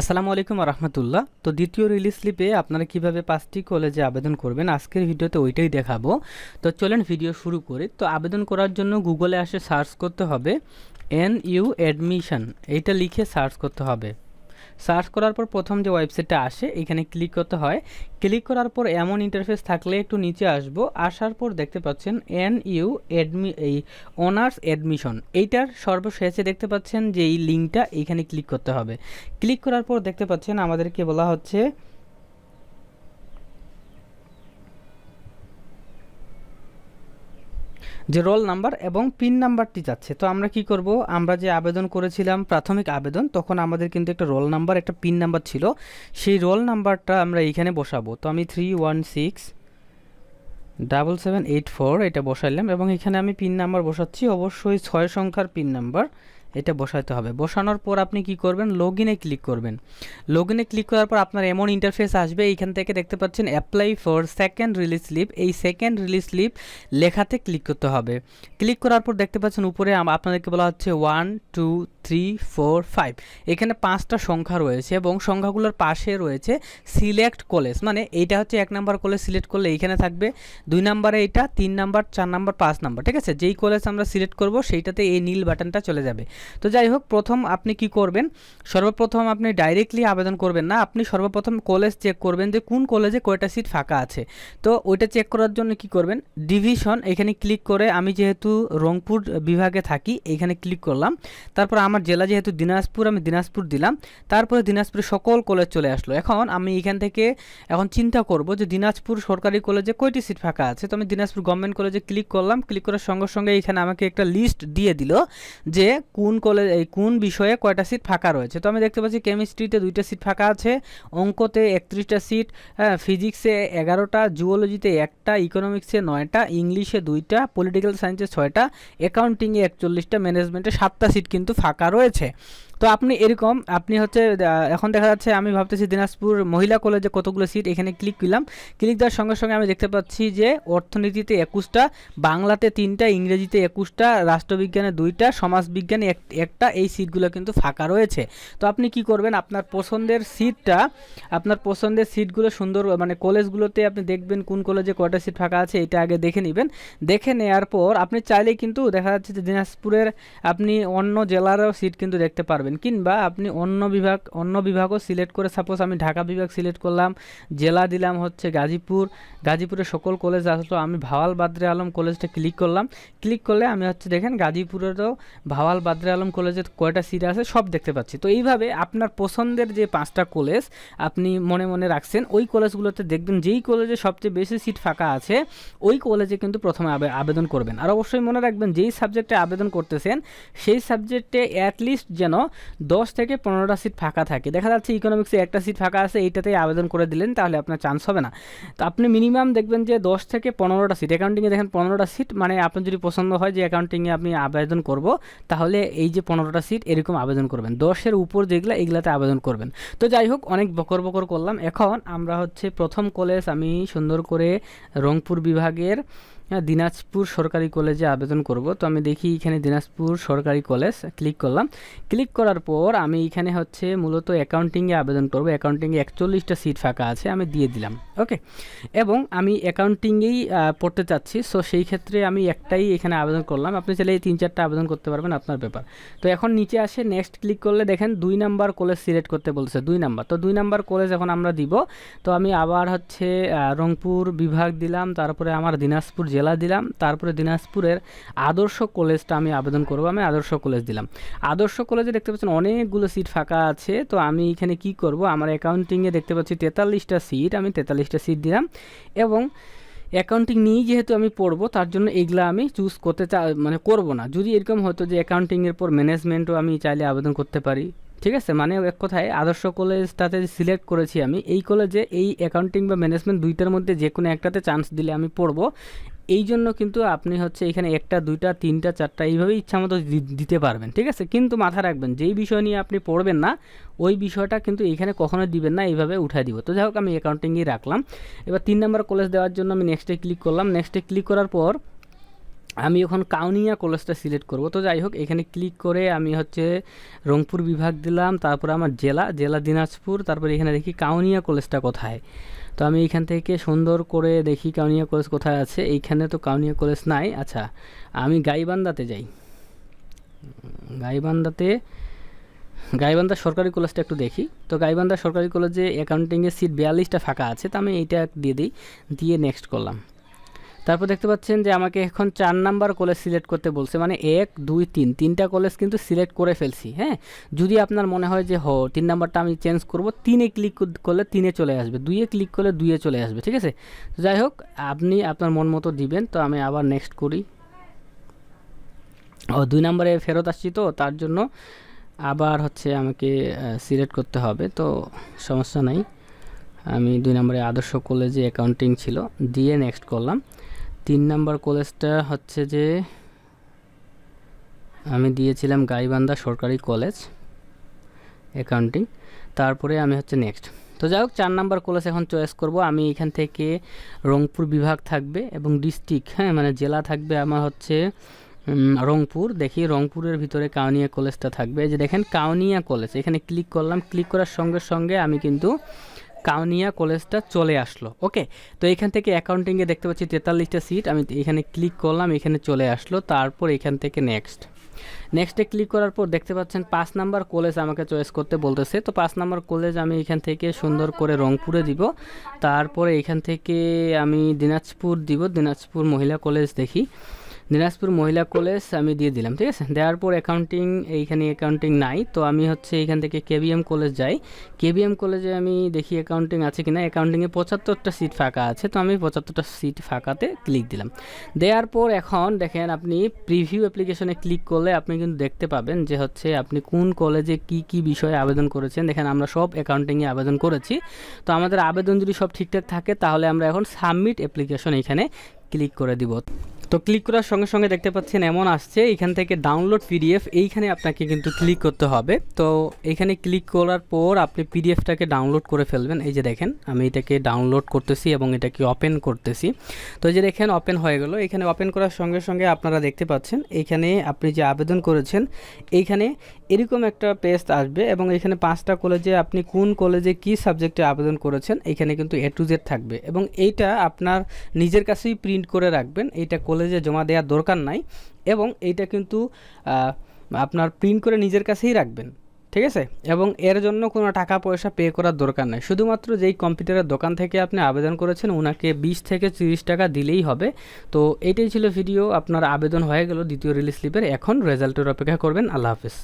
আসসালামু আলাইকুম রহমতুল্লাহ তো দ্বিতীয় রিলিজ স্লিপে আপনারা কীভাবে পাঁচটি কলেজে আবেদন করবেন, আজকের ভিডিওতে ওইটাই দেখাবো। তো চলেন ভিডিও শুরু করি। তো আবেদন করার জন্য গুগলে আসে সার্চ করতে হবে এন ইউ অ্যাডমিশন এইটা লিখে সার্চ করতে হবে। সার্চ করার পর প্রথম যে ওয়েবসাইটটা আসে, এখানে ক্লিক করতে হয়। ক্লিক করার পর এমন ইন্টারফেস থাকলে একটু নিচে আসব। আসার পর দেখতে পাচ্ছেন এন ইউ অ্যাডমি এই অনার্স অ্যাডমিশন এইটার সর্বশেষে দেখতে পাচ্ছেন যে এই লিঙ্কটা এখানে ক্লিক করতে হবে। ক্লিক করার পর দেখতে পাচ্ছেন আমাদেরকে বলা হচ্ছে যে রোল নাম্বার এবং পিন নাম্বারটি যাচ্ছে। তো আমরা কি করব? আমরা যে আবেদন করেছিলাম, প্রাথমিক আবেদন, তখন আমাদের কিন্তু একটা রোল নাম্বার, একটা পিন নাম্বার ছিল। সেই রোল নাম্বারটা আমরা এইখানে বসাবো। তো আমি three one six double seven eight four এটা বসাইলাম এবং এখানে আমি পিন নাম্বার বসাচ্ছি। অবশ্যই ছয় সংখ্যার পিন নাম্বার। এটা বসাইতে হবে। বসানোর পর আপনি কি করবেন? লগ ইনে ক্লিক করবেন। লগ ইনে ক্লিক করার পর আপনার এমন ইন্টারফেস আসবে, এইখান থেকে দেখতে পাচ্ছেন apply for second release slip এই সেকেন্ড রিলিজ স্লিপ লেখাতে ক্লিক করতে হবে। ক্লিক করার পর দেখতে পাচ্ছেন উপরে আপনাদেরকে বলা হচ্ছে one two three four five এখানে পাঁচটা সংখ্যা রয়েছে এবং সংখ্যাগুলোর পাশে রয়েছে সিলেক্ট কলেজ মানে এইটা হচ্ছে এক নাম্বার কলেজ সিলেক্ট করলে এইখানে থাকবে। দুই নাম্বারে এটা, তিন নাম্বার, চার নাম্বার, পাঁচ নাম্বার। ঠিক আছে? যেই কলেজ আমরা সিলেক্ট করব, সেইটাতে এই নীল বাটনটা চলে যাবে। তো যাই হোক, প্রথম আপনি কি করবেন? সর্বপ্রথম আপনি ডাইরেক্টলি আবেদন করবেন না। আপনি সর্বপ্রথম কলেজ চেক করবেন যে কোন কলেজে কয়টা সিট ফাঁকা আছে। তো ওইটা চেক করার জন্য কি করবেন? ডিভিশন এখানে ক্লিক করে আমি যেহেতু রংপুর বিভাগে থাকি, এখানে ক্লিক করলাম। তারপর আমার জেলা যেহেতু দিনাজপুর, আমি দিনাজপুর দিলাম। তারপরে দিনাজপুরে সকল কলেজ চলে আসলো। এখন আমি এখান থেকে এখন চিন্তা করব যে দিনাজপুর সরকারি কলেজে কয়টি সিট ফাঁকা আছে? তো আমি দিনাজপুর গভর্নমেন্ট কলেজে ক্লিক করলাম। ক্লিক করার সঙ্গে সঙ্গে এখানে আমাকে একটা লিস্ট দিয়ে দিল যে কোন কলেজ, এই কোন বিষয়ে কয়টা সিট ফাঁকা রয়েছে? তো আমি দেখতে পাচ্ছি কেমিস্ট্রিতে দুইটা সিট ফাঁকা আছে, অঙ্কতে একত্রিশটা সিট হ্যাঁ ফিজিক্সে এগারোটা, জুওলজিতে একটা, ইকোনমিক্সে নয়টা, ইংলিশে দুইটা, পলিটিক্যাল সায়েন্সে ছয়টা, অ্যাকাউন্টিংয়ে একচল্লিশটা, ম্যানেজমেন্টে সাতটা সিট কিন্তু ফাঁকা রয়েছে। তো আপনি এরকম, আপনি হচ্ছে এখন দেখা যাচ্ছে আমি ভাবতেছি দিনাজপুর মহিলা কলেজে কতগুলো সিট এখানে ক্লিক করলাম। ক্লিক দেওয়ার সঙ্গে সঙ্গে আমি দেখতে পাচ্ছি যে অর্থনীতিতে একুশটা, বাংলাতে তিনটা, ইংরেজিতে একুশটা, রাষ্ট্রবিজ্ঞানে দুইটা, সমাজবিজ্ঞানে এক- একটা এই সিটগুলো কিন্তু ফাঁকা রয়েছে। তো আপনি কি করবেন? আপনার পছন্দের সিটটা আপনার পছন্দের সিটগুলো সুন্দর মানে কলেজগুলোতে আপনি দেখবেন কোন কলেজে কয়টা সিট ফাঁকা আছে, এটা আগে দেখে নেবেন। দেখে নেওয়ার পর আপনি চাইলেই কিন্তু দেখা যাচ্ছে যে দিনাজপুরের আপনি অন্য জেলারও সিট কিন্তু দেখতে পারবেন। কিংবা আপনি অন্য বিভাগ, অন্য বিভাগও সিলেক্ট করে সাপোজ আমি ঢাকা বিভাগ সিলেক্ট করলাম, জেলা দিলাম হচ্ছে গাজীপুর, গাজীপুরের সকল কলেজ আসলো আমি ভাওয়াল বাদরে আলম কলেজটা ক্লিক করলাম। ক্লিক করলে আমি হচ্ছে দেখেন গাজীপুরেরও ভাওয়াল বাদরে আলম কলেজের কয়টা সিট আছে, সব দেখতে পাচ্ছি। তো এইভাবে আপনার পছন্দের যে পাঁচটা কলেজ আপনি মনে মনে রাখছেন, ওই কলেজগুলোতে দেখবেন যেই কলেজে সবচেয়ে বেশি সিট ফাঁকা আছে, ওই কলেজে কিন্তু প্রথমে আবে- আবেদন করবেন। আর অবশ্যই মনে রাখবেন, যেই সাবজেক্টে আবেদন করতেছেন, সেই সাবজেক্টে অ্যাটলিস্ট যেন দশ থেকে পনেরোটা সিট ফাঁকা থাকে। দেখা যাচ্ছে ইকোনমিক্সে একটা সিট ফাঁকা আছে এইটাতেই আবেদন করে দিলেন, তাহলে আপনার চান্স হবে না। তো আপনি মিনিমাম দেখবেন যে দশ থেকে পনেরোটা সিট অ্যাকাউন্টিংয়ে দেখেন পনেরোটা সিট মানে আপনার যদি পছন্দ হয় যে অ্যাকাউন্টিংয়ে আপনি আবেদন করব, তাহলে এই যে পনেরোটা সিট এরকম আবেদন করবেন। দশের উপর যেগুলো, এগুলাতে আবেদন করবেন। তো যাই হোক, অনেক বকর বকর করলাম। এখন আমরা হচ্ছে প্রথম কলেজ আমি সুন্দর করে রংপুর বিভাগের দিনাজপুর সরকারি কলেজে আবেদন করব। তো আমি দেখি এখানে দিনাজপুর সরকারি কলেজ, ক্লিক করলাম। ক্লিক করার পর আমি এখানে হচ্ছে মূলত অ্যাকাউন্টিংয়ে আবেদন করব। অ্যাকাউন্টিংয়ে একচল্লিশটা সিট ফাঁকা আছে, আমি দিয়ে দিলাম। ওকে এবং আমি অ্যাকাউন্টিংয়েই পড়তে চাচ্ছি। সো সেই ক্ষেত্রে আমি একটাই এখানে আবেদন করলাম। আপনি চাইলে এই তিন চারটা আবেদন করতে পারবেন, আপনার ব্যাপার। তো এখন নিচে আসে নেক্সট ক্লিক করলে দেখেন দুই নাম্বার কলেজ সিলেক্ট করতে বলছে, দুই নাম্বার। তো দুই নাম্বার কলেজ এখন আমরা দিব। তো আমি আবার হচ্ছে রংপুর বিভাগ দিলাম, তারপরে আমার দিনাজপুর জেলা দিলাম, তারপরে দিনাজপুরের আদর্শ কলেজটা আমি আবেদন করব, আমি আদর্শ কলেজ দিলাম। আদর্শ কলেজে দেখতে পাচ্ছেন অনেকগুলো সিট ফাঁকা আছে, তো আমি এখানে কি করব, আমার অ্যাকাউন্টিংয়ে দেখতে পাচ্ছি তেতাল্লিশটা সিট, আমি তেতাল্লিশটা সিট দিলাম এবং অ্যাকাউন্টিং নিয়েই যেহেতু আমি পড়ব, তার জন্য এগুলা আমি চুজ করতে চা মানে করব না। যদি এরকম হতো যে অ্যাকাউন্টিংয়ের পর ম্যানেজমেন্টও আমি চাইলে আবেদন করতে পারি। ঠিক আছে? মানে এক কথায় আদর্শ কলেজটাতে সিলেক্ট করেছি আমি। এই কলেজে এই অ্যাকাউন্টিং বা ম্যানেজমেন্ট দুইটার মধ্যে যে কোনো একটাতে চান্স দিলে আমি পড়ব। এই জন্য কিন্তু আপনি হচ্ছে এখানে একটা, দুইটা, তিনটা, চারটা এইভাবে ইচ্ছা মতো দিতে পারবেন। ঠিক আছে? কিন্তু মাথায় রাখবেন, যেই বিষয় নিয়ে আপনি পড়বেন না, ওই বিষয়টা কিন্তু এখানে কখনো দিবেন না, এইভাবে উঠাই দিব। তো যাই হোক, আমি অ্যাকাউন্টিংই রাখলাম। এবার তিন নম্বর কলেজ দেওয়ার জন্য আমি নেক্সটে ক্লিক করলাম। নেক্সটে ক্লিক করার পর আমি এখন কাউনিয়া কলেজটা সিলেক্ট করব। তো যাই হোক, এখানে ক্লিক করে আমি হচ্ছে রংপুর বিভাগ দিলাম, তারপর আমার জেলা জেলা দিনাজপুর, তারপরে এখানে দেখি কাউনিয়া কলেজটা কোথায়। তো আমি এখান থেকে সুন্দর করে দেখি কাউনিয়া কলেজ কোথায় আছে। এইখানে তো কাউনিয়া কলেজ নাই। আচ্ছা আমি গাইবান্দাতে যাই। গাইবান্দাতে গাইবান্ধা সরকারি কলেজটা একটু দেখি। তো গাইবান্ধা সরকারি কলেজে অ্যাকাউন্টিংয়ের সিট বিয়াল্লিশটা ফাঁকা আছে, তো আমি এইটা দিয়ে দিই, দিয়ে নেক্সট করলাম। তারপর দেখতে পাচ্ছেন যে আমাকে এখন চার নাম্বার কলেজ সিলেক্ট করতে বলছে। মানে এক, দুই, তিন, তিনটা কলেজ কিন্তু সিলেক্ট করে ফেলছি হ্যাঁ? যদি আপনার মনে হয় যে, হো, তিন নাম্বারটা আমি চেঞ্জ করব, তিনে ক্লিক করলে তিনে চলে আসবে, দুইয়ে ক্লিক করলে দুইয়ে চলে আসবে, ঠিক আছে? যাই হোক, আপনি আপনার মন মতো দিবেন, তো আমি আবার নেক্সট করি। ও, দুই নম্বরে ফেরত আসছি তো, তার জন্য আবার হচ্ছে আমাকে সিলেক্ট করতে হবে, তো সমস্যা নাই। আমি দুই নম্বরে আদর্শ কলেজে অ্যাকাউন্টিং ছিল, দিয়ে নেক্সট করলাম। তিন নম্বর কলেজটা হচ্ছে যে আমি দিয়েছিলাম গাইবান্ধা সরকারি কলেজ অ্যাকাউন্টিং তারপরে আমি হচ্ছে নেক্সট তো যাই হোক, চার নাম্বার কলেজ এখন চয়েস করব। আমি এখান থেকে রংপুর বিভাগ থাকবে এবং ডিস্ট্রিক্ট হ্যাঁ মানে জেলা থাকবে আমার হচ্ছে রংপুর। দেখি রংপুরের ভিতরে কাউনিয়া কলেজটা থাকবে। যে দেখেন, কাউনিয়া কলেজ, এখানে ক্লিক করলাম। ক্লিক করার সঙ্গে সঙ্গে আমি কিন্তু কাউনিয়া কলেজটা চলে আসলো, ওকে? তো এখান থেকে অ্যাকাউন্টিংয়ে দেখতে পাচ্ছি তেতাল্লিশটা সিট আমি এখানে ক্লিক করলাম, এখানে চলে আসলো, তারপর এখান থেকে নেক্সট নেক্সটে ক্লিক করার পর দেখতে পাচ্ছেন পাঁচ নাম্বার কলেজ আমাকে চয়েস করতে বলতেছে, তো পাঁচ নাম্বার কলেজ আমি এখান থেকে সুন্দর করে রংপুরে দিব, তারপরে এখান থেকে আমি দিনাজপুর দিব, দিনাজপুর মহিলা কলেজ দেখি। দিনাজপুর মহিলা কলেজ আমি দিয়ে দিলাম, ঠিক আছে? দেওয়ার পর অ্যাকাউন্টিং এইখানে অ্যাকাউন্টিং নাই, তো আমি হচ্ছে এইখান থেকে কেবিএম কলেজ যাই। কেবিএম কলেজে আমি দেখি অ্যাকাউন্টিং আছে কিনা। অ্যাকাউন্টিংয়ে পঁচাত্তরটা সিট ফাঁকা আছে, তো আমি পঁচাত্তরটা সিট ফাঁকাতে ক্লিক দিলাম। দেওয়ার পর এখন দেখেন আপনি প্রিভিউ অ্যাপ্লিকেশনে ক্লিক করলে আপনি কিন্তু দেখতে পাবেন যে হচ্ছে আপনি কোন কলেজে কি কি বিষয়ে আবেদন করেছেন। দেখেন আমরা সব অ্যাকাউন্টিংয়ে আবেদন করেছি। তো আমাদের আবেদন যদি সব ঠিকঠাক থাকে, তাহলে আমরা এখন সাবমিট অ্যাপ্লিকেশন এখানে ক্লিক করে দিব। তো ক্লিক করার সঙ্গে সঙ্গে দেখতে পাচ্ছেন এমন আসছে, এখান থেকে ডাউনলোড পিডিএফ এইখানে আপনাকে কিন্তু ক্লিক করতে হবে। তো এখানে ক্লিক করার পর আপনি পিডিএফটাকে ডাউনলোড করে ফেলবেন। এই যে দেখেন, আমি এটাকে ডাউনলোড করতেছি এবং এটাকে ওপেন করতেছি। তো যে দেখেন ওপেন হয়ে গেল। এখানে ওপেন করার সঙ্গে সঙ্গে আপনারা দেখতে পাচ্ছেন, এখানে আপনি যে আবেদন করেছেন, এইখানে এরকম একটা পেস্ট আসবে এবং এখানে পাঁচটা কলেজে আপনি কোন কলেজে কি সাবজেক্টে আবেদন করেছেন, এখানে কিন্তু এ টু জেড থাকবে। এবং এইটা আপনার নিজের কাছেই প্রিন্ট করে রাখবেন, এইটা কলেজে জমা দেওয়ার দরকার নাই এবং এইটা কিন্তু আপনার প্রিন্ট করে নিজের কাছেই রাখবেন, ঠিক আছে? এবং এর জন্য কোনো টাকা পয়সা পে করার দরকার নেই। শুধুমাত্র যেই কম্পিউটারের দোকান থেকে আপনি আবেদন করেছেন ওনাকে বিশ থেকে তিরিশ টাকা দিলেই হবে। তো এটাই ছিল ভিডিও আপনার আবেদন হয়ে গেল দ্বিতীয় রিলিজ স্লিপের এখন রেজাল্টের অপেক্ষা করবেন। আল্লাহ হাফেজ।